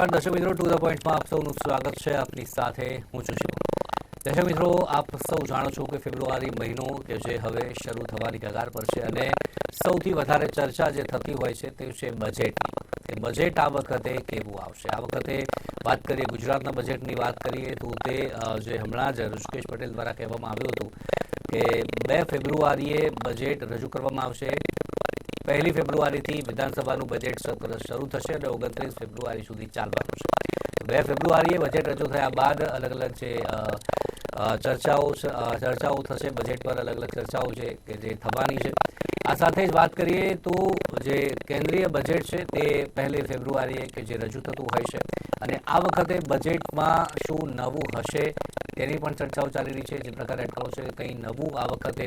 નમસ્કાર દર્શક મિત્રો ટુ ધ પોઈન્ટમાં આપ સૌનું સ્વાગત છે આપની સાથે. હું છું શિવ. દર્શક મિત્રો, આપ સૌ જાણો છો કે ફેબ્રુઆરી મહિનો કે જે હવે શરૂ થવાની કગાર પર છે અને સૌથી વધારે ચર્ચા જે થતી હોય છે તે છે બજેટની કે બજેટ આ વખતે કેવું આવશે? આ વખતે વાત કરીએ ગુજરાતના બજેટની વાત કરીએ તો તે જે હમણાં જ ઋષિકેશ પટેલ દ્વારા કહેવામાં આવ્યું હતું કે બે ફેબ્રુઆરીએ બજેટ રજૂ કરવામાં આવશે. પહેલી ફેબ્રુઆરીથી વિધાનસભાનું બજેટ સત્ર શરૂ થશે અને ઓગણત્રીસ ફેબ્રુઆરી સુધી ચાલવાનું છે. બે ફેબ્રુઆરીએ બજેટ રજૂ થયા બાદ અલગ અલગ જે ચર્ચાઓ ચર્ચાઓ થશે, બજેટ પર અલગ અલગ ચર્ચાઓ છે કે જે થવાની છે. આ સાથે જ વાત કરીએ તો જે કેન્દ્રીય બજેટ છે તે પહેલી ફેબ્રુઆરીએ કે જે રજૂ થતું હોય છે. અને આ વખતે બજેટમાં શું નવું હશે તેની પણ ચર્ચાઓ ચાલી રહી છે. જે પ્રકારે અટકાવો છે કંઈ નવું આ વખતે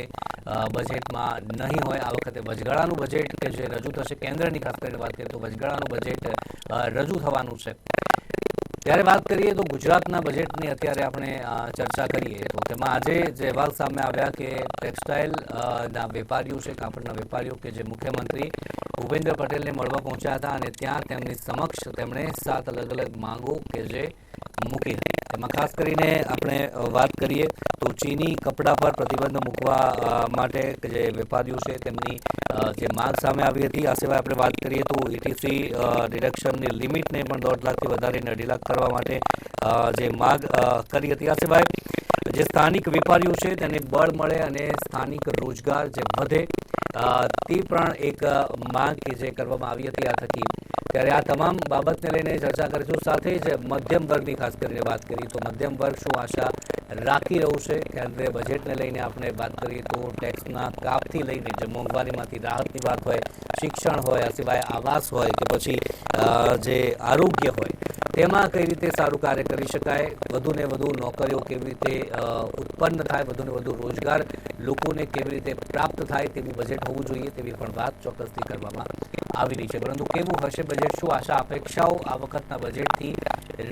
બજેટમાં નહીં હોય. આ વખતે વચગાળાનું બજેટ કે જે રજૂ થશે, કેન્દ્રની ખાસ કરીને વાત કરીએ તો વચગાળાનું બજેટ રજૂ થવાનું છે. ત્યારે વાત કરીએ તો ગુજરાતના બજેટની અત્યારે આપણે ચર્ચા કરીએ તો તેમાં આજે જે અહેવાલ સામે આવ્યા કે ટેક્સટાઇલ ના વેપારીઓ છે, કાપડના વેપારીઓ કે જે મુખ્યમંત્રી ભૂપેન્દ્ર પટેલને મળવા પહોંચ્યા હતા અને ત્યાં તેમની સમક્ષ તેમણે સાત અલગ અલગ માંગો કે જે મૂકી હતી તેમાં ખાસ કરીને આપણે વાત કરીએ તો ચીની કપડાં પર પ્રતિબંધ મૂકવા માટે જે વેપારીઓ છે તેમની જે માંગ સામે આવી હતી, આ સિવાય આપણે વાત કરીએ તો ઇટીસી ડિડક્શનની લિમિટને પણ દોઢ લાખથી વધારીને અઢી લાખ કરવા માટે જે માંગ કરી હતી. આ સિવાય જે સ્થાનિક વેપારીઓ છે તેને બળ મળે અને સ્થાનિક રોજગાર જે વધે તે પણ એક માંગ કે જે કરવામાં આવી હતી આ થકી. ત્યારે આ તમામ બાબતને લઈને ચર્ચા કરીશું. સાથે જ મધ્યમ વર્ગની ખાસ કરીને વાત કરીએ તો મધ્યમ વર્ગ શું આશા રાખી રહ્યું છે? કેન્દ્રીય બજેટને લઈને આપણે વાત કરીએ તો ટેક્સના કાપથી લઈને જે મોંઘવારીમાંથી રાહતની વાત હોય, શિક્ષણ હોય, આ સિવાય આવાસ હોય કે પછી જે આરોગ્ય હોય તેમાં કઈ રીતે સારું કાર્ય કરી શકાય? વધુને વધુ નોકરીઓ કેવી રીતે ઉત્પન્ન થાય? વધુને વધુ રોજગાર લોકોને કેવી રીતે પ્રાપ્ત થાય? તેવું બજેટ હોવું જોઈએ તેવી પણ વાત ચોક્કસથી કરવામાં આવી રહી છે. પરંતુ કેવું હશે બજેટ શું આશા, અપેક્ષાઓ આ વખતના બજેટથી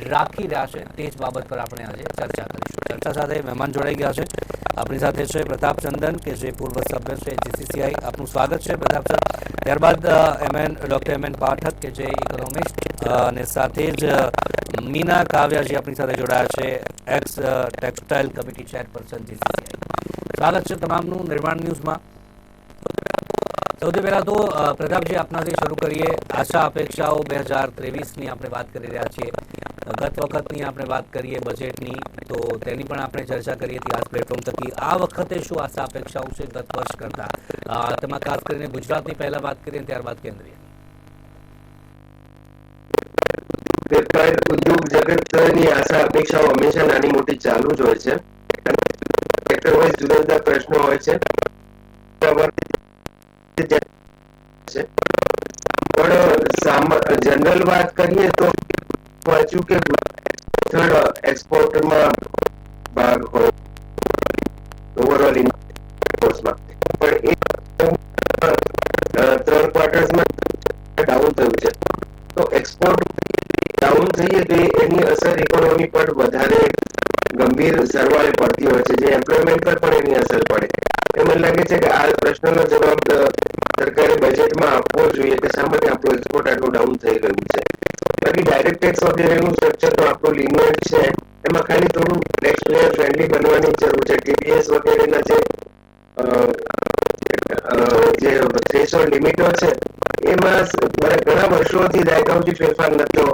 રાખી રહ્યા છે? તે જ બાબત પર આપણે આજે ચર્ચા કરીશું. ચર્ચા સાથે મહેમાન જોડાઈ ગયા છે. આપણી સાથે છે પ્રતાપ ચંદન કે જે પૂર્વ સભ્ય છે જીસીસીઆઈ આપનું સ્વાગત છે પ્રતાપ સર ત્યારબાદ એમએન એમ એન પાઠક, કે જે ઇકોનોમિસ્ટ અને સાથે જ મીના કાવ્યાજી આપણી સાથે જોડાયા છે ex textile committee chairperson GCCI સ્વાગત છે તમામનું નિર્માણ ન્યૂઝમાં. સૌથી પહેલા તો પ્રતાપજી, આપનાથી શરૂ કરીએ. આશા, અપેક્ષાઓ બે હજાર ત્રેવીસની આપણે વાત કરી રહ્યા છીએ. ગત વખતની આપણે વાત કરીએ બજેટની તો તેની પણ આપણે ચર્ચા કરી હતી આ પ્લેટફોર્મ થકી. આ વખતે શું આશા, અપેક્ષાઓ છે ગત વર્ષ કરતા? તેમાં ખાસ કરીને ગુજરાતની પહેલા વાત કરીએ, ત્યારબાદ કેન્દ્રીય. ઉદ્યોગ જગતની આશા, અપેક્ષાઓ હંમેશા નાની મોટી ચાલુ જ હોય છે. સેક્ટર વાઇઝ જુદા જુદા પ્રશ્નો હોય છે. પણ જનરલ વાત કરીએ તો વાંચ્યું કે એક્સપોર્ટમાં ભાગ હોય ઓવરઓલ ઇમ્પોર્ટ્સમાં પણ એ ત્રણ ક્વાર્ટર્સમાં ડાઉન થયું છે. તો એક્સપોર્ટ ડાઉન થઈએ તો એની અસર ઇકોનોમી પર વધારે ગંભીર સરવાળે પડતી હોય છે. જે એમ્પ્લોયમેન્ટ પર પણ એની અસર પડે. એ મને લાગે છે કે આ પ્રશ્નનો જવાબ સરકારે બજેટમાં આપવો જોઈએ કે શા માટે આપણું એક્સપોર્ટ આટલું ડાઉન થઈ ગયું છે. બાકી ડાયરેક્ટ ટેક્સ વગેરેનું સ્ટ્રક્ચર તો આપણું લિનિયર છે. એમાં ખાલી થોડું ટેક્સ પ્લેયર ફ્રેન્ડલી બનવાની જરૂર છે. ટીપીએસ વગેરેના જે જે થ્રેશોલ્ડ લિમિટો છે, એમાં ઘણા વર્ષોથી દાયકાઓથી ફેરફાર નતો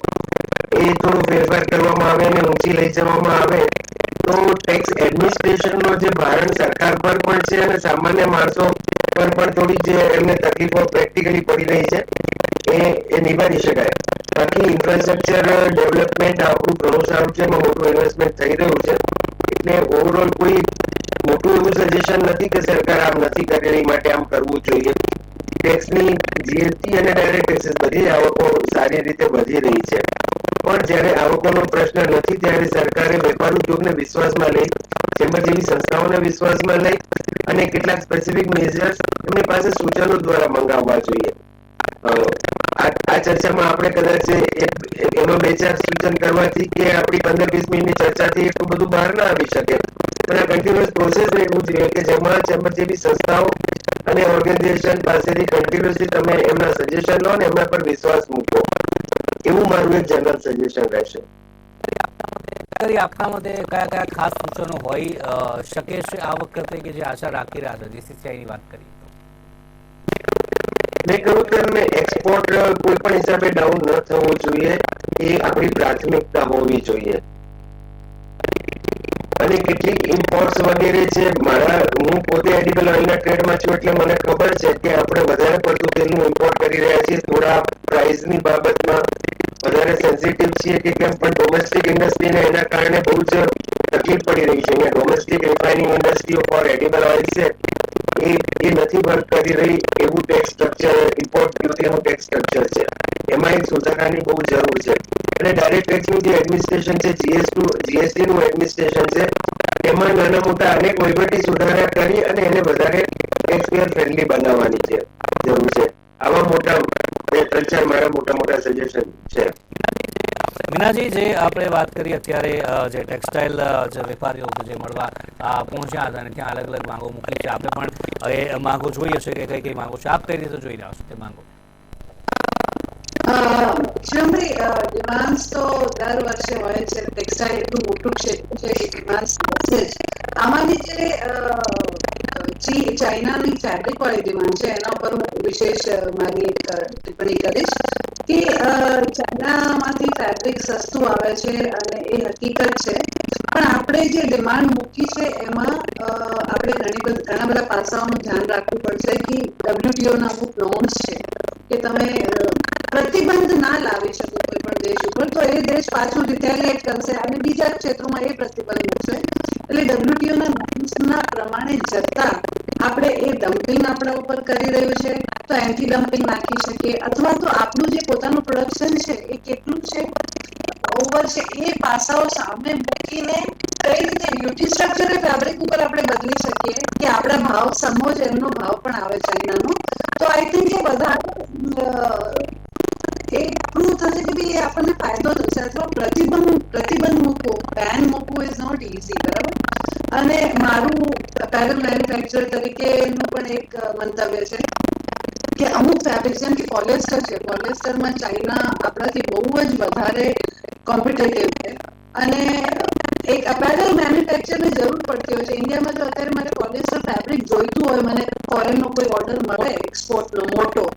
એ થોડું ફેરફાર કરવામાં આવે અને ઊંચી લઈ જવામાં આવે, તો ટેક્સ એડમિનિસ્ટ્રેશનનો જે ભારણ સરકાર પર પણ છે અને સામાન્ય માણસો પર પણ થોડી જે એમને તકલીફો પ્રેક્ટિકલી પડી રહી છે. એ એ નિભાવી શકાય. બાકી ઇન્ફ્રાસ્ટ્રક્ચર ડેવલપમેન્ટ આપણું ઘણું છે એમાં મોટું ઇન્વેસ્ટમેન્ટ થઈ રહ્યું છે, એટલે ઓવરઓલ કોઈ મોટું એવું સજેશન નથી કે સરકાર આમ નથી કરે માટે આમ કરવું જોઈએ. ટેક્સની જીએસટી અને ડાયરેક્ટ ટેક્સીસ બધી આવકો સારી રીતે વધી રહી છે. પણ જ્યારે આવકોનો પ્રશ્ન નથી, ત્યારે સરકારે વેપાર ઉદ્યોગને વિશ્વાસમાં લઈ ચેમ્બર જેવી સંસ્થાઓને વિશ્વાસમાં લઈ અને કેટલાક સ્પેસિફિક મેજર્સ એમની પાસે સૂચનો દ્વારા મંગાવવા જોઈએ. આ ચર્ચામાં આપણે કદાચ એમાં બે ચાર સૂચન કરવાથી કે આપણી પંદર વીસ મિનિટની ચર્ચાથી એટલું બધું બહાર ના આવી શકે. પણ આ કન્ટિન્યુઅસ પ્રોસેસ રહેવું જોઈએ કે જેમાં ચેમ્બર જેવી સંસ્થાઓ અને ઓર્ગેનાઇઝેશન પાસેથી કન્ટિન્યુઅસલી તમે એમના સજેશન લો ને એમના પર વિશ્વાસ મૂકો. એવું મારું એક જનરલ સજેશન રહેશે. કરી આપના મતે કયા કયા ખાસ સૂચનો હોય શકે છે? આ વખતે કે જે આશા રાખી રહ્યા છે જીસીસીઆઈની વાત કરી. મેં કહ્યું તેમ એક્સપોર્ટ કોઈ પણ હિસાબે ડાઉન ન થવો જોઈએ, એ આપણી પ્રાથમિકતા હોવી જોઈએ. અને કેટલીક ઇમ્પોર્ટ્સ વગેરે છે, મારા, હું પોતે એડિબલ ઓઇલના ટ્રેડમાં છું એટલે મને ખબર છે કે આપણે વધારે પડતું તેનું ઇમ્પોર્ટ કરી રહ્યા છીએ, થોડા પ્રાઇસની બાબતમાં. વધારે સેન્સિટિવ છીએ કે કેમ, પણ ડોમેસ્ટિક ઇન્ડસ્ટ્રીને એના કારણે બહુ જ તકલીફ પડી રહી છે. અહીંયા ડોમેસ્ટિક રિફાઇનિંગ ઇન્ડસ્ટ્રીઓ ફોર એડિબલ ઓઇલ છે, એ એ નથી વર્ક કરી રહી એવું ટેક્સ સ્ટ્રક્ચર ઇમ્પોર્ટ ડ્યુટીનું ટેક્સ સ્ટ્રક્ચર છે. એમાં સુધારાની બહુ જરૂર છે. અને ડાયરેક્ટ ટેક્સનું જે એડમિનિસ્ટ્રેશન છે જીએસ જીએસટી નું એડમિનિસ્ટ્રેશન છે, એમાં નાના મોટા અનેક વહીવટી સુધારા કરી અને એને વધારે ટેક્સપેયર ફ્રેન્ડલી બનાવવાની છે, જરૂર છે. આવા મોટા ત્રણ, ચાર મારા મોટા સજેશન છે મીનાજી જે આપણે વાત કરી અત્યારે જે ટેક્સટાઇલ જે વેપારીઓ જે મળવા પહોંચ્યા હતા અને ત્યાં અલગ અલગ માંગો મૂકી છે આપણે પણ એ માંગો જોઈએ છે કે કઈ કઈ માંગો છે. આપ કઈ રીતે જોઈ રહ્યા છો તે માંગો? જમણી ડિમાન્ડ તો દર વર્ષે હોય છે ટેક્સટાઇલ એટલું મોટું ક્ષેત્ર છે ડિમાન્ડ જ આમાંની જે ચાઇનાની ફેબ્રિક વાળી ડિમાન્ડ છે, એના ઉપર હું વિશેષ મારી એક ટિપ્પણી કરીશ કે ચાઇનામાંથી ફેબ્રિક સસ્તું આવે છે અને એ હકીકત છે. પણ આપણે જે ડિમાન્ડ મૂકી છે, એમાં આપણે ઘણી બધી, ઘણા બધા પાસાઓનું ધ્યાન રાખવું પડશે કે ડબ્લ્યુટીઓના અમુક નોર્મ્સ છે કે તમે પ્રતિબંધ ના લાવી શકો કોઈ પણ દેશ ઉપર. તો એ દેશ પાછું રિટેલિએટ કરશે અને બીજા ક્ષેત્રોમાં એ પ્રતિબંધ મૂકશે. એટલે ડબ્લ્યુટીઓના નોર્મ્સના પ્રમાણે જતા આપણે એ ડમ્પિંગ આપણા ઉપર કરી રહ્યું છે, તો એન્ટી ડમ્પિંગ નાખી શકીએ. અથવા તો આપણું જે પોતાનું પ્રોડક્શન છે, એ કેટલું છે? ઓવર છે, એ પાસાઓ સામે મૂકીને કઈ રીતે બ્યુટી સ્ટ્રક્ચર એ ફેબ્રિક ઉપર આપણે બદલી શકીએ? કે આપણા ભાવ સમો જ એમનો ભાવ પણ આવે ચાઇનાનો તો આઈ થિંક એ બધા એ આપણું થશે કે ભાઈ આપણને ફાયદો થશે અથવા પ્રતિબંધ પ્રતિબંધ મૂકવો બેન મૂકવું ઇઝ નોટ ઇઝી બરાબર? અને મારું પેરલ મેન્યુફેક્ચર તરીકેનું પણ એક મંતવ્ય છે કે અમુક ફેબ્રિક જેમ કે પોલિસ્ટર છે પોલિસ્ટરમાં ચાઇના આપણાથી બહુ જ વધારે કોમ્પિટેટિવ છે. અને એક અપેરલ મેન્યુફેક્ચરની જરૂર પડતી હોય છે. ઇન્ડિયામાં તો અત્યારે મારે પોલિસ્ટર ફેબ્રિક જોઈતું હોય, મને ફોરેનનો કોઈ ઓર્ડર મળે એક્સપોર્ટનો મોટો,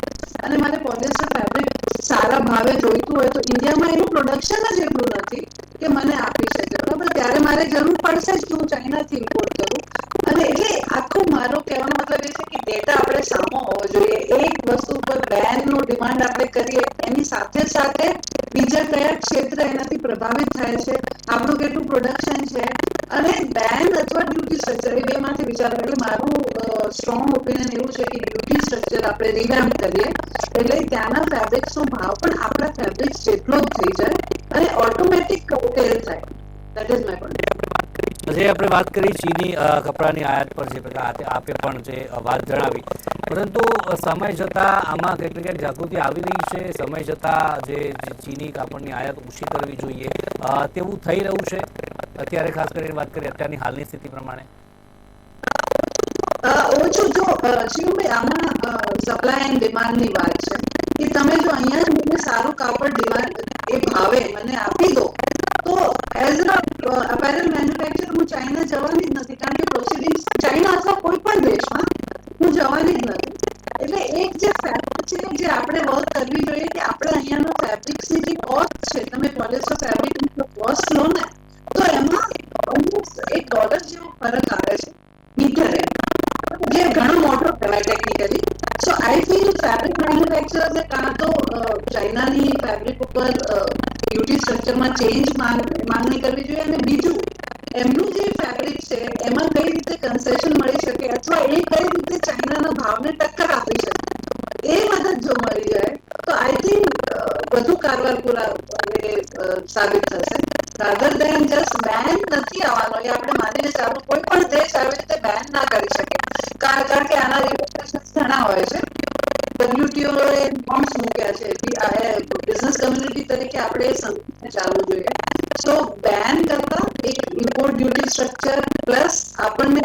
અને મારે પોલિસ્ટર ફેબ્રિક સારા ભાવે જોઈતું હોય તો ઇન્ડિયામાં એનું પ્રોડક્શન જ એટલું નથી કે મને આપી શકે. બરાબર? ત્યારે મારે જરૂર પડશે જ કે હું ચાઇનાથી ઇમ્પોર્ટ કરું અને એટલે આખું મારો કહેવાનો મતલબ એ છે કે ડેટા આપણે સામો હોવો જોઈએ. એક વસ્તુ ઉપર બેનનું ડિમાન્ડ આપણે કરીએ, એની સાથે સાથે બીજા કયા ક્ષેત્ર એનાથી પ્રભાવિત થાય છે, આપણું કેટલું પ્રોડક્શન છે અને બેન અથવા ડ્યુટી સ્ટ્રક્ચર એ બેમાંથી વિચાર. એટલે મારું સ્ટ્રોંગ ઓપિનિયન એવું છે કે ડ્યુટી સ્ટ્રક્ચર આપણે રિવેમ્પ કરીએ. એટલે ત્યાંના ફેબ્રિક્સનો ભાવ પણ આપણા ફેબ્રિક્સ જેટલો જ થઈ જાય અને ઓટોમેટિક કૌટેલ થાય. દેટ ઇઝ માય પોઈન્ટ જે આપણે વાત કરી ચીની કપડાની આયાત પર જે આપે- પણ જે વાત જણાવી. પરંતુ સમય જતાં આમાં કંઈક કંઈક જાગૃતિ આવી રહી છે. સમય જતાં જે ચીની કાપડની આયાત ઓછી કરવી જોઈએ. તેવું થઈ રહ્યું છે. અત્યારે ખાસ કરીને વાત કરીએ અત્યારની હાલની સ્થિતિ પ્રમાણે. ઓછું જો શિવભાઈ આમાં સપ્લાય એન્ડ ડિમાન્ડની વાત છે. કે તમે જો અહીંયા જ મને સારું કાપડ ડિમાન્ડ એ ભાવે મને આપી દો તો એઝ અ અપેરલ મેન્યુફેક્ચર હું ચાઇના જવાની જ નથી. કારણ કે પ્રોસિડિંગ્સ ચાઇના અથવા કોઈ પણ દેશમાં હું જવાની જ નથી. એટલે એક જે ફેક્ટ છે, જે આપણે વર્ક કરવી જોઈએ કે આપણે અહીંયાનો ફેબ્રિક્સની જે કોસ્ટ છે, તમે પોલિસ્ટર ફેબ્રિકની કોસ્ટ લો ને, તો એમાં એક ડોલર જેવો ફરક આવે છે મીટરે જે ઘણો મોટો કહેવાય technically so I feel fabric મેન્યુફેક્ચરર્સે કાં તો ચાઇનાની ફેબ્રિક ઉપર ડ્યુટી સ્ટ્રક્ચરમાં ચેન્જ માંગણી કરવી જોઈએ અને બીજું એમનું જે ફેબ્રિક છે એમાં કઈ રીતે કન્સેશન મળી શકે અથવા એ કઈ રીતે ચાઇનાના ભાવને ટક્કર આપી શકે? એ મદદ જો મળી જાય તો આઈ થિંક વધુ કારવાર પૂરા અને, સાબિત થશે. રાધર દેન જસ્ટ બેન નથી આવવાનો એ આપણે માનીને ચાલવું કોઈ પણ દેશ આવી રીતે બેન ના કરી શકે કારણ કે આના રિપોર્ટેશન ઘણા હોય છે. ડબ્લ્યુટીઓ એ નોર્મ્સ મૂક્યા છે બિઝનેસ કમ્યુનિટી તરીકે આપણે એ સમજીને ચાલવું જોઈએ સો બેન કરતા એક ઇમ્પોર્ટ ડ્યુટી સ્ટ્રક્ચર પ્લસ આપણને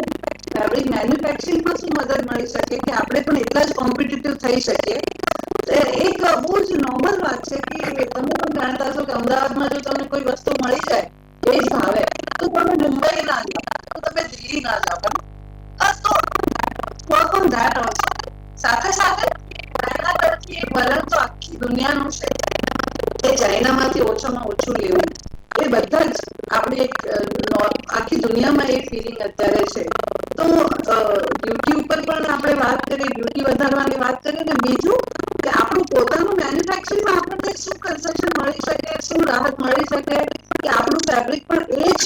ફેબ્રિક મેન્યુફેક્ચરિંગમાં શું મદદ મળી શકે કે આપણે પણ એટલા જ કોમ્પિટિટિવ થઈ શકીએ એ એક બહુ જ નોર્મલ વાત છે કે તમે પણ જાણતા છો કે અમદાવાદમાં જો તમને કોઈ વસ્તુ મળી જાય એ જ ભાવે તો તમે મુંબઈ ના જાઓ તો તમે દિલ્હી ના જાઓ અ તો વર્ક ઓન ધેટ ઓલ્સો સાથે સાથે તરફથી વલણ તો આખી દુનિયાનું છે કે ચાઇનામાંથી ઓછામાં ઓછું લેવું. એ બધા જ આપણે એક આખી દુનિયામાં એ ફિલિંગ અત્યારે છે. તો ડ્યુટી ઉપર પણ આપણે વાત કરીએ ડ્યુટી વધારવાની વાત કરીએ ને બીજું કે આપણું પોતાનું મેન્યુફેક્ચરિંગમાં આપણને શું કન્સેશન મળી શકે, શું રાહત મળી શકે, કે આપણું ફેબ્રિક પણ એ જ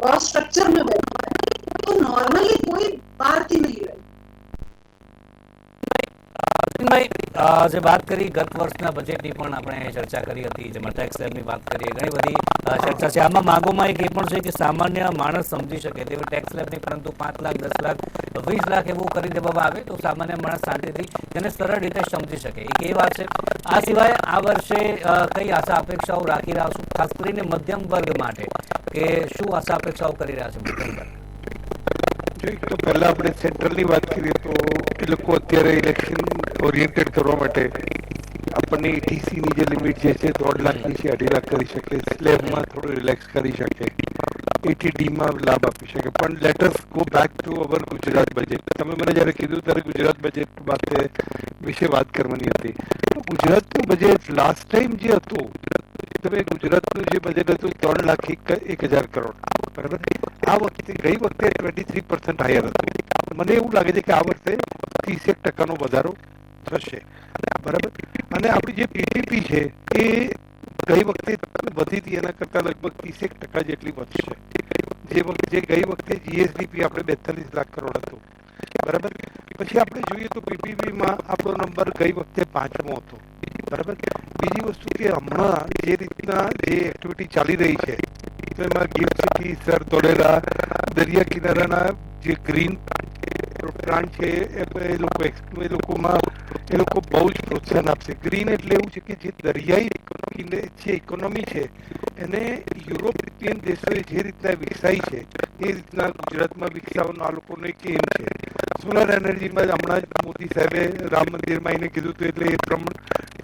કોસ્ટ સ્ટ્રક્ચરમાં બેઠું તો નોર્મલી કોઈ બહારથી નહીં લે અરવિંદભાઈ જે વાત કરી, ગત વર્ષના બજેટની પણ આપણે ચર્ચા કરી હતી, જેમાં ટેક્સ સ્લેબની વાત કરીએ, ઘણી બધી ચર્ચા છે. આમાં માંગોમાં એક એ પણ છે કે સામાન્ય માણસ સમજી શકે તેવી ટેક્સ સ્લેબ નહીં પરંતુ પાંચ લાખ, દસ લાખ, વીસ લાખ એવું કરી દેવામાં આવે તો સામાન્ય માણસ શાંતિથી તેને સરળ રીતે સમજી શકે. એક એ વાત છે. આ સિવાય આ વર્ષે કઈ આશા અપેક્ષાઓ રાખી રહ્યા છો? ખાસ કરીને મધ્યમ વર્ગ માટે, કે શું આશા અપેક્ષાઓ કરી રહ્યા છે મધ્યમ વર્ગ? તો પહેલા આપણે સેન્ટ્રલની વાત કરીએ તો એ લોકો અત્યારે ઇલેક્શન ઓરિએન્ટેડ કરવા માટે આપણને ટીસીની જે લિમિટ જે છે, દોઢ લાખની છે, અઢી લાખ કરી શકે. સ્લેબમાં થોડું રિલેક્સ કરી શકે. એટીડીમાં લાભ આપી શકે. પણ let's go back to our Gujarat budget તમે મને જ્યારે કીધું ત્યારે ગુજરાત બજેટ વાત વિશે વાત કરવાની હતી. તો ગુજરાતનું બજેટ લાસ્ટ ટાઈમ જે હતું, તમે ગુજરાતનું જે બજેટ હતું ત્રણ લાખ એક હજાર કરોડ. બરાબર? આ વખતે ગઈ વખતે ટ્વેન્ટી થ્રી પર્સન્ટ હાયર હતા. મને એવું લાગે છે કે આ વખતે ત્રીસેક ટકાનો વધારો થશે. બરાબર. અને આપણી જે પીટીપી છે, એ ગઈ વખતે વધી હતી, એના કરતાં લગભગ ત્રીસેક ટકા જેટલી વધશે. જે વખતે, જે ગઈ વખતે જીએસડીપી આપણે બેતાલીસ લાખ કરોડ હતો. બરાબર? પછી આપણે જોઈએ તો પીપીપીમાં આપણો નંબર ગઈ વખતે પાંચમો હતો. બરાબર? બીજી વસ્તુ કે હમણાં જે રીતના જે એક્ટિવિટી ચાલી રહી છે એમાં ગીર સિટી સર તોડેલા દરિયા કિનારાના જે ગ્રીન પ્લાન્ટ છે, એ લોકો એ લોકોમાં, એ લોકો બહુ જ પ્રોત્સાહન આપશે. ગ્રીન એટલે એવું છે કે જે દરિયાઈ જે ઇકોનોમી છે, એને યુરોપિયન દેશોએ જે રીતના વિકસાવી છે, એ રીતના ગુજરાતમાં વિકસાવવાનો આ લોકોનો એક એમ છે. સોલાર એનર્જીમાં હમણાં જ મોદી સાહેબે રામ મંદિરમાં એને કીધું હતું, એટલે એ પ્રમાણ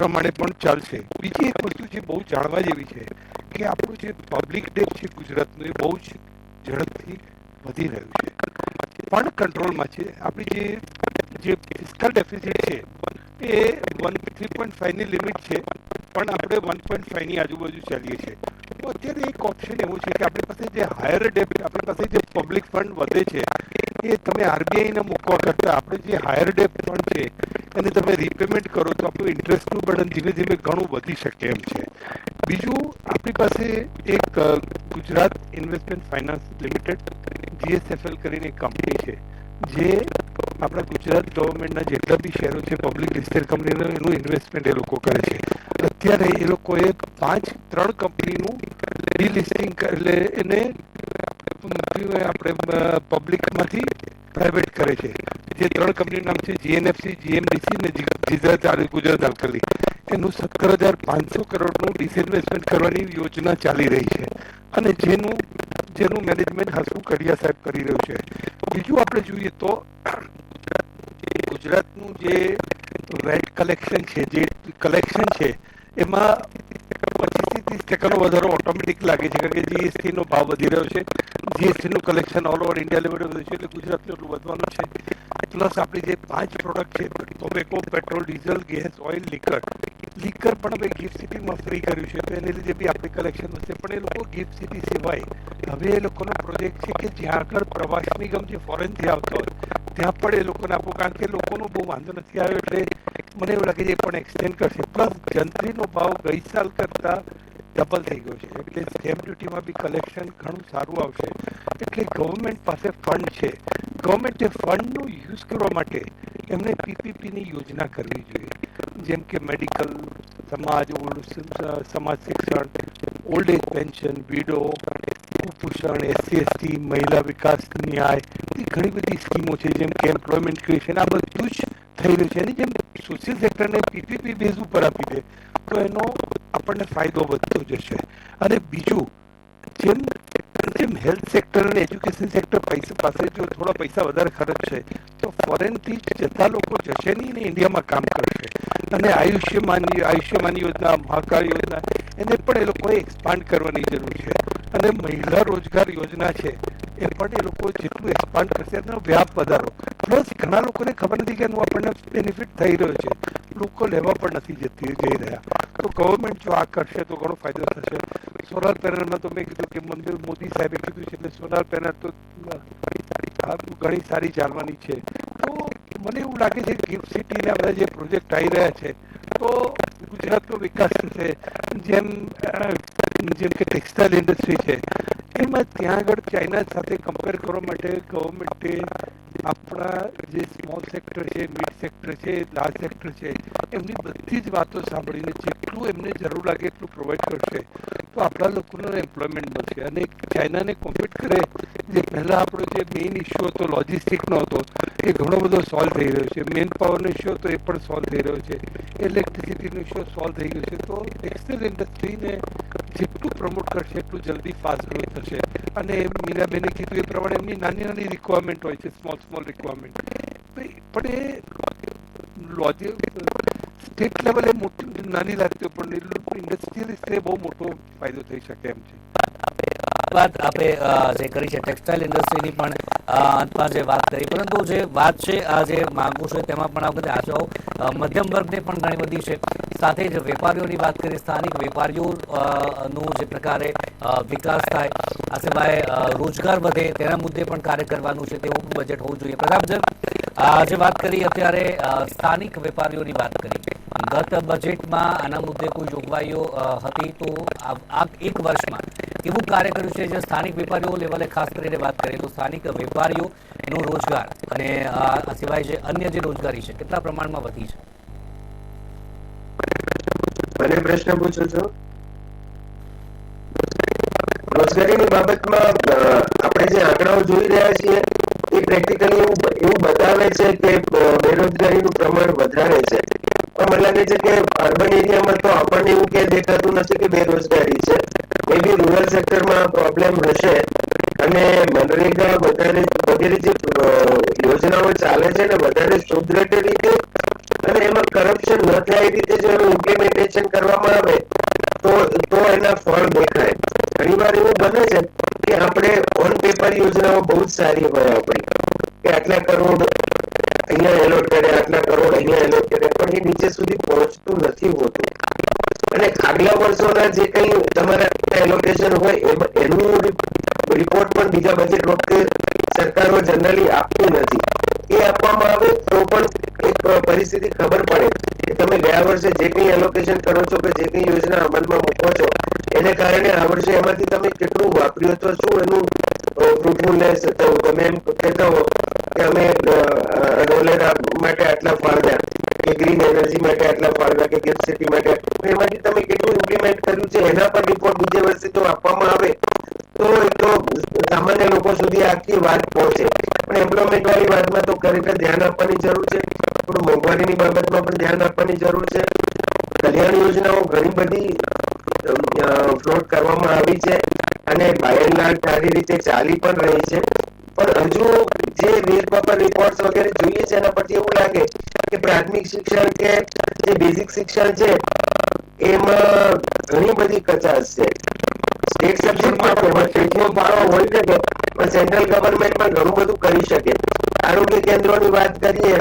પ્રમાણે પણ ચાલશે. બીજી એક વસ્તુ જે બહુ જાણવા જેવી છે કે આપણું જે પબ્લિક ડેટ છે ગુજરાતનું એ બહુ જ ઝડપથી વધી રહ્યું છે. પણ કંટ્રોલમાં છે. આપણી જે જે ફિસ્કલ ડેફિસિટ છે, એ વન થ્રી પોઈન્ટ ફાઈવની લિમિટ છે, પણ આપણે વન પોઈન્ટ ફાઈવની આજુબાજુ ચાલીએ છીએ. તો અત્યારે એક ઓપ્શન એવું છે કે આપણી પાસે જે હાયર ડેબિટ આપણી પાસે જે પબ્લિક ફંડ વધે છે, એ તમે આરબીઆઈને મૂકવા કરતાં આપણે જે હાયર ડેબિટ ફંડ છે, એને તમે રીપેમેન્ટ કરો, તો આપણું ઇન્ટરેસ્ટનું બર્ડન ધીમે ધીમે ઘણું વધી શકે એમ છે. બીજું, આપણી પાસે એક Gujarat investment finance limited GSFL કરીને કંપની છે, જે આપણા ગુજરાત ગવર્મેન્ટના જેટલા બી શેરો છે પબ્લિક લિસ્ટેડ કંપનીનો એનું ઇન્વેસ્ટમેન્ટ એ લોકો કરે છે. અત્યારે એ લોકોએ પાંચ, ત્રણ કંપનીનું રિલિસ્ટિંગ એટલે એને આપણે પબ્લિકમાંથી પ્રાઇવેટ કરે છે. જે ત્રણ કંપનીનું નામ છે જીએનએફસી જીએમડીસી અને ગુજરાત ગુજરાત આલકલી એનું સત્તર હજાર પાંચસો કરોડનું ડિસઇન્વેસ્ટમેન્ટ કરવાની યોજના ચાલી રહી છે. અને જેનું જેનું મેનેજમેન્ટ હસુ કડિયા સાહેબ કરી રહ્યું છે. બીજું આપણે જોઈએ તો ગુજરાતનું જે વેટ કલેક્શન છે, જે કલેક્શન છે, એમાં પચીસથી ત્રીસ ટકાનો વધારો ઓટોમેટિક લાગે છે, કારણ કે જીએસટીનો ભાવ વધી રહ્યો છે. જીએસટીનું કલેક્શન ઓલ ઓવર ઇન્ડિયા લેવલે વધ્યું છે, એટલે ગુજરાતનું એટલું વધવાનું છે. પ્લસ આપણી જે પાંચ પ્રોડક્ટ છે tobacco petrol diesel gas oil liquor liquor પણ હવે ગિફ્ટ સિટીમાં ફ્રી કર્યું છે તો એને લીધે બી આપણે કલેક્શન વધશે. પણ એ લોકો ગિફ્ટ સિટી સિવાય, હવે એ લોકોનો પ્રોજેક્ટ છે કે જ્યાં આગળ પ્રવાસ નિગમ જે ફોરેનથી આવતો હોય ત્યાં પણ એ લોકોને આપવું કારણ કે લોકોનો બહુ વાંધો નથી આવ્યો એટલે મને એવું લાગે છે એ પણ એક્સટેન્ડ કરશે. પ્લસ જંત્રીનો ભાવ ગઈ સાલ કરતાં ડબલ થઈ ગયો છે. એટલે સ્ટેમ્પ ડ્યુટીમાં બી કલેક્શન ઘણું સારું આવશે. એટલે ગવર્મેન્ટ પાસે ફંડ છે. ગવર્મેન્ટે ફંડનો યુઝ કરવા માટે એમને પીપીપીની યોજના કરવી જોઈએ. જેમ કે મેડિકલ સમાજ ઓલ્ડ સમાજ શિક્ષણ ઓલ્ડ એજ પેન્શન વિડો કુપોષણ એસસી એસટી મહિલા વિકાસ ન્યાય ઘણી બધી સ્કીમો છે, જેમ કે એમ્પ્લોયમેન્ટ ક્રિએશન આ બધું જ થઈ રહ્યું છે. એની જેમ સોશિયલ સેક્ટરને પીપીપી બેઝ ઉપર આપી દે, તો એનો આપણને ફાયદો વધતો જશે. અને બીજું, જેમ જેમ હેલ્થ સેક્ટર અને એજ્યુકેશન સેક્ટર પૈસા પાસે જો થોડા પૈસા વધારે ખર્ચ છે, તો ફોરેનથી જતા લોકો જશે નહીં ને ઇન્ડિયામાં કામ કરશે. અને આયુષ્યમાન આયુષ્યમાન યોજના, મહાકાળ યોજના, એને પણ એ લોકોએ એક્સપાન્ડ કરવાની જરૂર છે. અને મહિલા રોજગાર યોજના છે, એ પણ એ લોકો જેટલું એક્સપાન્ડ કરશે એનો વ્યાપ વધારો. પ્લસ ઘણા લોકોને ખબર નથી કે એનું આપણને બેનિફિટ થઈ રહ્યો છે. લોકો લેવા પણ નથી જતી, જઈ રહ્યા. તો ગવર્મેન્ટ જો આ કરશે તો ઘણો ફાયદો થશે. સોલાર પેનલમાં તો મેં કીધું કે મંદિર મોદી સાહેબે કીધું છે એટલે સોલાર પેનલ તો ઘણી સારી ચાલવાની છે. તો મને એવું લાગે છે ગિફ્ટ સિટીના બધા જે પ્રોજેક્ટ આવી રહ્યા છે, તો ગુજરાતનો વિકાસ થશે. જેમ જેમ કે ટેક્સટાઇલ ઇન્ડસ્ટ્રી છે, એમાં ત્યાં આગળ ચાઇના સાથે કમ્પેર કરવા માટે ગવર્મેન્ટે આપણા જે સ્મોલ સેક્ટર છે મિડ સેક્ટર છે લાર્જ સેક્ટર છે, એમની બધી જ વાતો સાંભળીને જેટલું એમને જરૂર લાગે એટલું પ્રોવાઈડ કરશે. તો આપણા લોકોને એમ્પ્લોયમેન્ટ મળશે અને ચાઇનાને કોમ્પિટ કરે, જે પહેલાં આપણો જે મેઇન ઇસ્યુ હતો લોજિસ્ટિકનો હતો એ ઘણો બધો સોલ્વ થઈ રહ્યો છે. મેન પાવરનો ઇસ્યુ હતો એ પણ સોલ્વ થઈ રહ્યો છે. ઇલેક્ટ્રિસિટીનો ઇસ્યુ સોલ્વ થઈ ગયો છે. તો ટેક્સટાઇલ ઇન્ડસ્ટ્રીને જેટલું પ્રમોટ કરશે, એટલું જલ્દી ફાસ્ટ ગ્રો થશે. અને મીરાબેને કીધું એ પ્રમાણે એમની નાની નાની રિક્વાયરમેન્ટ હોય છે સ્મોલ સ્મોલ રિક્વાયરમેન્ટ પણ એ લોજિક સ્ટેટ લેવલે મોટી નાની લાગતી પણ ઇન્ડસ્ટ્રીયલિસ્ટને બહુ મોટો ફાયદો થઈ શકે એમ છે. વાત આપણે જે કરી છે ટેક્સટાઇલ ઇન્ડસ્ટ્રીની પણ અંતમાં જે વાત કરી, પરંતુ જે વાત છે, આ જે માંગુ છે, તેમાં પણ આ વખતે આશાઓ મધ્યમ વર્ગને પણ ઘણી બધી છે. સાથે જ વેપારીઓની વાત કરીએ, સ્થાનિક વેપારીઓ નો જે પ્રકારે વિકાસ થાય આ સિવાય રોજગાર વધે, તેના મુદ્દે પણ કાર્ય કરવાનું છે, તેવું બજેટ હોવું જોઈએ. પ્રતાપજન જે વાત કરી અત્યારે સ્થાનિક વેપારીઓની વાત કરી ગત બજેટમાં આના મુદ્દે કોઈ જોગવાઈઓ હતી તો આ એક વર્ષમાં એવું કાર્ય કર્યું છે જે સ્થાનિક વેપારીઓ લેવલે ખાસ કરીને વાત કરીએ તો સ્થાનિક વેપારીઓનો રોજગાર અને આ સિવાય જે અન્ય જે રોજગારી છે કેટલા પ્રમાણમાં વધી છે? પ્રશ્ન પૂછો છો? રોજગારીની બાબતમાં આપણે જે આંકડાઓ જોઈ રહ્યા છીએ પ્રેક્ટિકલી એવું બતાવે છે કે બેરોજગારીનું પ્રમાણ વધારે છે. પણ મને લાગે છે કે અર્બન એરિયામાં તો આપણને એવું ક્યાંય દેખાતું નથી કે બેરોજગારી છે. મે બી રૂરલ સેક્ટરમાં પ્રોબ્લેમ હશે અને મનરેગા વધારે વગેરે જે યોજનાઓ ચાલે છે ને વધારે સુદ્રઢ રીતે અને એમાં કરપ્શન ન થાય રીતે જો એનું ઇમ્પ્લિમેન્ટેશન કરવામાં આવે, તો તો એના ફળ દેખાય. ઘણીવાર એવું બને છે કે આપણે ઓન પેપર યોજનાઓ બહુ જ સારી હોય આપણી. કે આટલા કરોડ અહીંયા એલોટ કરે આટલા કરોડ અહીંયા એલોટ કરે પણ એ નીચે સુધી પહોંચતું નથી હોતું. અને આગલા વર્ષોના જે કંઈ તમારા એલોકેશન હોય એનું રિપોર્ટ પણ બીજા બજેટ વખતે સરકારો જનરલી આપતી નથી. એ આપવામાં આવે તો પણ પરિસ્થિતિ ખબર પડે તમે ગયા વર્ષે જે કંઈ એલોકેશન કરો છો કે જે કંઈ યોજના અમલમાં મૂકો છો, એને કારણે આ વર્ષે એમાંથી તમે કેટલું વાપર્યું અથવા શું એનું ફ્રૂટફુલનેસ તમે એમ કહેતા હો કે અમે રોલેરા માટે આટલા ફાળવ્યા કે ગ્રીન એનર્જી માટે આટલા ફાળવ્યા કે ગિફ્ટ સિટી માટે એમાંથી તમે કેટલું ઇમ્પ્લિમેન્ટ કર્યું છે? એના પર રિપોર્ટ બીજે વર્ષે જો આપવામાં આવે તો સામાન્ય લોકો સુધી આખી વાત પહોંચે. પણ એમ્પ્લોયમેન્ટ વાળી વાતમાં તો ખરેખર ધ્યાન આપવાની જરૂર છે. થોડું મોંઘવારીની બાબતમાં પણ ધ્યાન આપવાની જરૂર છે. કલ્યાણ યોજનાઓ ઘણી બધી ફ્લોટ કરવામાં આવી છે અને બાય લાર્જ સારી રીતે ચાલી પણ રહી છે. પણ હજુ જે ન્યૂઝપેપર રિપોર્ટ વગેરે જોઈએ છે, એના પરથી એવું લાગે કે પ્રાથમિક શિક્ષણ કે જે બેઝિક શિક્ષણ છે, એમાં ઘણી બધી કચાશ છે. સ્ટેટ સબ્જેક્ટમાં સ્ટેટનો ફાળો હોય શકે પણ સેન્ટ્રલ ગવર્મેન્ટ પણ ઘણું બધું કરી શકે. આરોગ્ય કેન્દ્રોની વાત કરીએ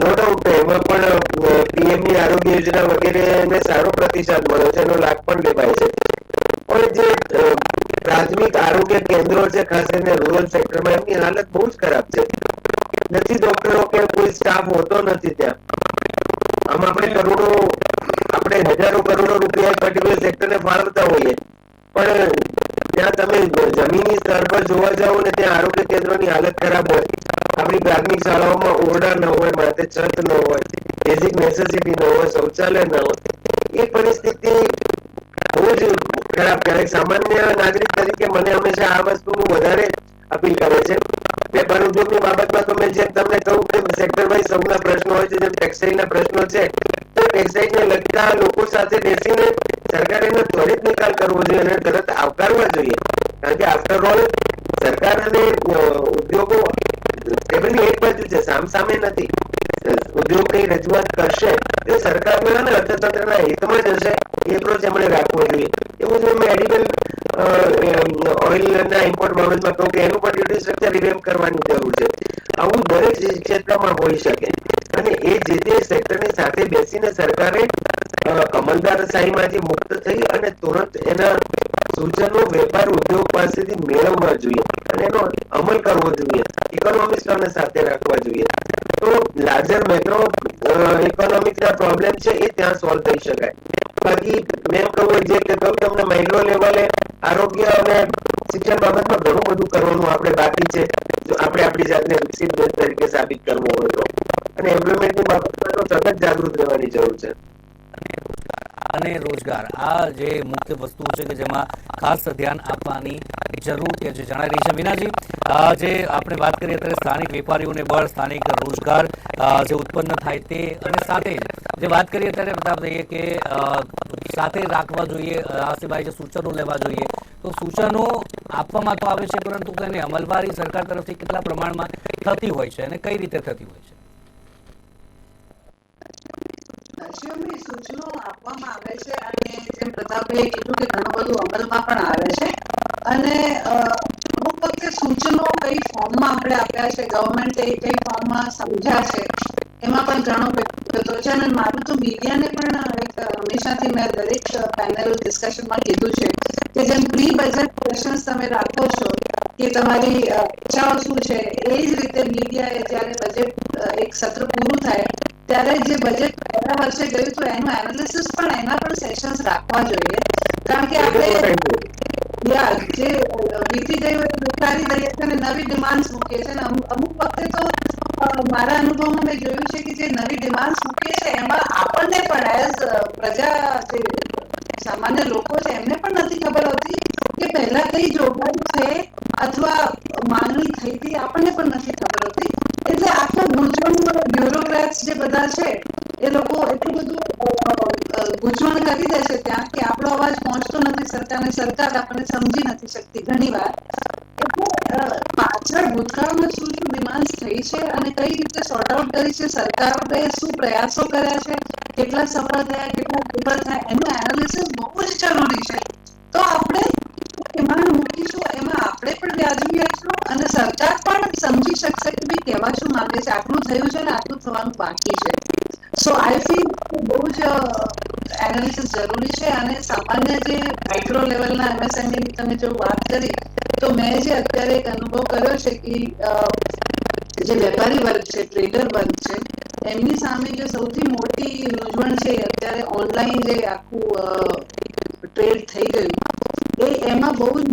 નો ડાઉટ એમાં પણ પીએમની આરોગ્ય યોજના વગેરે સારો પ્રતિસાદ મળ્યો છે, એનો લાભ પણ લેવાય છે. પણ જે પ્રાથમિક આરોગ્ય કેન્દ્રો છે, ખાસ કરીને રૂરલ સેક્ટરમાં એમની હાલત બહુ જ ખરાબ છે. નથી ડોક્ટરો કે કોઈ સ્ટાફ હોતો નથી ત્યાં. આમ આપણે કરોડો, આપણે હજારો કરોડો રૂપિયા પર્ટિક્યુલર સેક્ટરને ફાળવતા હોઈએ. પણ ત્યાં તમે જમીની સ્તર પર જોવા જાઓ ને ત્યાં આરોગ્ય કેન્દ્રોની હાલત ખરાબ હોય, આપણી પ્રાથમિક શાળાઓમાં ઓરડા ન હોય માટે છત ન હોય બેઝિક નેસેસિટી ન હોય, શૌચાલય ન હોય, એ પરિસ્થિતિ બહુ જ ખરાબ. કહેવાય સામાન્ય નાગરિક તરીકે મને હંમેશા આ વસ્તુનું વધારે અપીલ કરે છે. વેપાર ઉદ્યોગની બાબતમાં તો મેં જેમ તમને કહું કે સેક્ટર વાઇઝ સૌના પ્રશ્નો હોય છે, જેમ ટેક્સટાઇલના પ્રશ્નો છે, તો ટેક્સટાઇલને લગતા લોકો સાથે બેસીને સરકારે એનો ત્વરિત નિકાલ કરવો જોઈએ અને તરત આવકારવા જોઈએ. કારણ કે આફ્ટર ઓલ સરકાર અને ઉદ્યોગો એક બાજુ છે સામ સામે નથી. ઉદ્યોગ કઈ રજૂઆત કરશે તે સરકારના અને અર્થતંત્રના હિતમાં જ હશે એ એપ્રોચ એમણે રાખવો જોઈએ. એવું જ મેં મેડિકલ ઓઇલના ઇમ્પોર્ટ બાબતમાં કહું કે એનું પણ ડ્યુટી સ્ટ્રક્ચર રિવેમ કરવાની જરૂર છે. આવું દરેક ક્ષેત્રમાં હોઈ શકે. અને એ જે તે સેક્ટરની સાથે બેસીને સરકારે અ, અમલદારશાહીમાંથી મુક્ત થઈ અને તુરંત એના સૂચનો વેપાર ઉદ્યોગ પાસેથી મેળવવા જોઈએ અને એનો અમલ કરવો જોઈએ ઇકોનોમિસ્ટોને સાથે રાખવા જોઈએ. તો લાર્જર મેક્રો ઇકોનોમિક્સના પ્રોબ્લેમ છે એ ત્યાં સોલ્વ થઈ શકાય. બાકી મેં કહું જે કે કહું તમને માઇક્રો લેવલે આરોગ્ય અને શિક્ષણ બાબતમાં ઘણું બધું કરવાનું આપણે બાકી છે જો આપણે આપણી જાતને વિકસિત દેશ તરીકે સાબિત કરવો હોય તો. અને એમ્પ્લોયમેન્ટની બાબતમાં તો સતત જાગૃત રહેવાની જરૂર છે. અને રોજગાર. આ જે મુખ્ય વસ્તુ છે કે જેમાં ખાસ ધ્યાન આપવાની જરૂર કે જે જણાઈ રહી છે વિનાજી જે આપણે વાત કરીએ અત્યારે સ્થાનિક વેપારીઓને બળ, સ્થાનિક રોજગાર જે ઉત્પન્ન થાય તે અને સાથે જે વાત કરીએ ત્યારે પ્રતાપ દઈએ કે સાથે રાખવા જોઈએ આ સિવાય જે સૂચનો લેવા જોઈએ. તો સૂચનો આપવામાં તો આવે છે, પરંતુ તેને અમલવારી સરકાર તરફથી કેટલા પ્રમાણમાં થતી હોય છે અને કઈ રીતે થતી હોય છે? શિવમની સૂચનો આપવામાં આવે છે અને જેમ પ્રતાપભાઈએ કીધું કે ઘણું બધું અમલમાં પણ આવે છે. અને અમુક વખતે સૂચનો કઈ ફોર્મમાં આપણે આપ્યા છે ગવર્મેન્ટે કઈ ફોર્મમાં સમજ્યા છે, એમાં પણ ઘણો થતો છે. અને મારું તો મીડિયાને પણ એક હંમેશાથી મેં દરેક પેનલ ડિસ્કશનમાં કીધું છે કે જેમ પ્રી બજેટ ક્વેશ્ચન્સ તમે રાખો છો કે તમારી ઈચ્છાઓ શું છે, એ જ રીતે મીડિયાએ જ્યારે બજેટ એક સત્ર પૂરું થાય ત્યારે જે બજેટ પહેલા વર્ષે ગયું હતું એનું એનાલિસિસ પણ એના પણ સેશન્સ રાખવા જોઈએ. કારણ કે આપણે જે વીતી ગયું એ ઉતારી દઈએ છે અને નવી ડિમાન્ડ મૂકીએ છે. અને અમુક વખતે તો મારા અનુભવમાં મેં જોયું છે કે જે નવી ડિમાન્ડ મૂકીએ છે એમાં આપણને પણ એઝ પ્રજા જે સામાન્ય લોકો છે એમને પણ નથી ખબર હોતી કે પહેલા કઈ જોગવાઈ છે અથવા માંગણી થઈ હતી આપણને પણ નથી ખબર હોતી. એટલે આખા ગૂંચવણ બ્યુરોક્રેટ્સ જે બધા છે, એ લોકો એટલું બધું ગૂંચવણ કરી દે છે ત્યાં કે આપણો અવાજ પહોંચતો નથી સરકારને સરકાર આપણને સમજી નથી શકતી ઘણી વાર. એટલે પાછળ ભૂતકાળમાં શું શું ડિમાન્ડ થઈ છે અને કઈ રીતે સોર્ટ આઉટ કરી છે સરકારે શું પ્રયાસો કર્યા છે, કેટલા સફળ થયા, કેટલા વિફળ થયા, એનું એનાલિસિસ બહુ જ જરૂરી છે. તો આપણે એમાં મૂકીશું, એમાં આપણે પણ વ્યાજબી હશું અને સરકાર પણ સમજી શકશે કહેવા શું માંગે છે? આટલું થયું છે ને આટલું થવાનું બાકી છે. સો આઈ ફીલ બહુ જ એનાલિસિસ જરૂરી છે અને સામાન્ય જે માઇક્રો લેવલના એમએસએમઈની તમે જો વાત કરી, તો મેં જે અત્યારે એક અનુભવ કર્યો છે કે જે વેપારી વર્ગ છે, ટ્રેડર વર્ગ છે, એમની સામે જે સૌથી મોટી મૂંઝવણ છે અત્યારે ઓનલાઈન જે આખું ટ્રેડ થઈ ગયું. એ એમાં બહુ જ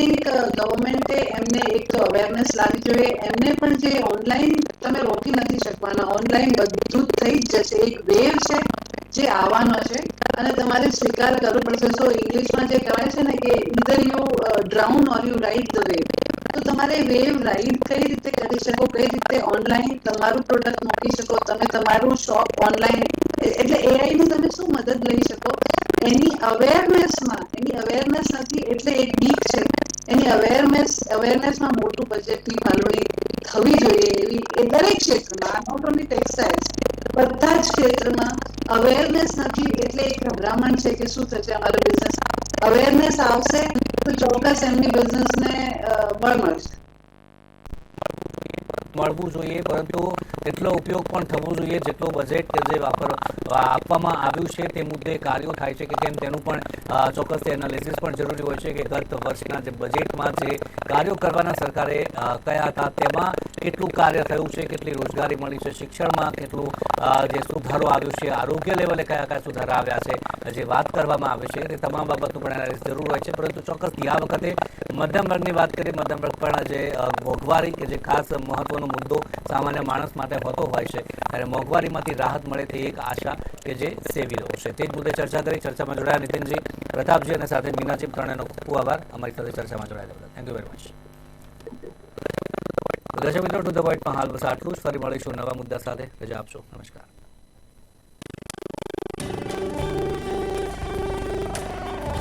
થિંક ગવર્મેન્ટે એમને એક અવેરનેસ લાવવી જોઈએ. એમને પણ જે ઓનલાઈન તમે રોકી નથી શકવાના. ઓનલાઈન બધું થઈ જ જશે. એક વેવ છે જે આવવાનો છે અને તમારે સ્વીકાર કરવો પડશે. સો ઇંગ્લિશમાં જે કહેવાય છે ને કે either you drown or you ride the wave તો તમારે વેવ રાઈડ કઈ રીતે કરી શકો? કઈ રીતે ઓનલાઈન તમારું પ્રોડક્ટ મૂકી શકો? તમે તમારું શોપ ઓનલાઈન એટલે એઆઈ નું તમે શું મદદ લઈ શકો? એની અવેરનેસમાં એની અવેરનેસ નથી એટલે એક બીક છે. અવેરનેસ અવેરનેસમાં મોટું બજેટની ફાળવણી થવી જોઈએ એવી એ દરેક ક્ષેત્રમાં નોટ ઓનલી ટેક્સટાઇલ્સ બધા જ ક્ષેત્રમાં અવેરનેસ નથી એટલે એક ગભરામણ છે કે શું થશે અમારો બિઝનેસ અવેરનેસ આવશે તો ચોક્કસ એમની બિઝનેસને બળ મળશે. મળવું જોઈએ, પરંતુ એટલો ઉપયોગ પણ થવો જોઈએ જેટલો બજેટ જે વાપર, આપવામાં આવ્યું છે તે મુદ્દે કાર્યો થાય છે કે કેમ તેનું પણ ચોક્કસ એનાલિસિસ પણ જરૂરી હોય છે કે ગત વર્ષના જે બજેટમાં જે કાર્યો કરવાના સરકારે કયા હતા તેમાં કેટલું કાર્ય થયું છે, કેટલી રોજગારી મળી છે, શિક્ષણમાં કેટલું જે સુધારો આવ્યો છે, આરોગ્ય લેવલે કયા કયા સુધારા આવ્યા છે, જે વાત કરવામાં આવે છે તે તમામ બાબતનું પણ એનાલિસિસ જરૂર હોય છે. પરંતુ ચોક્કસ આ વખતે મધ્યમ વર્ગની વાત કરીએ, મધ્યમ વર્ગ પણ જે મોંઘવારી કે જે ખાસ મહત્વનો મુદ્દો સામાન્ય માણસ માટે હોતો હોય છે. ત્યારે મોંઘવારીમાંથી રાહત મળે તે એક આશા કે જે સેવી મેળવી રહ્યો છે. તે જ મુદ્દે ચર્ચા કરી, ચર્ચામાં જોડાયા નીતિનજી, પ્રતાપજી અને સાથે મીનાજી ત્રણેયનો ખૂબ આભાર. અમારી સાથે ચર્ચામાં જોડાયા થેન્ક યુ વેરી મચ દર્શક મિત્રો ટુ ધ પોઈન્ટમાં હાલ બસ આટલું જ. ફરી મળીશું નવા મુદ્દા સાથે. રજા આપશો. નમસ્કાર.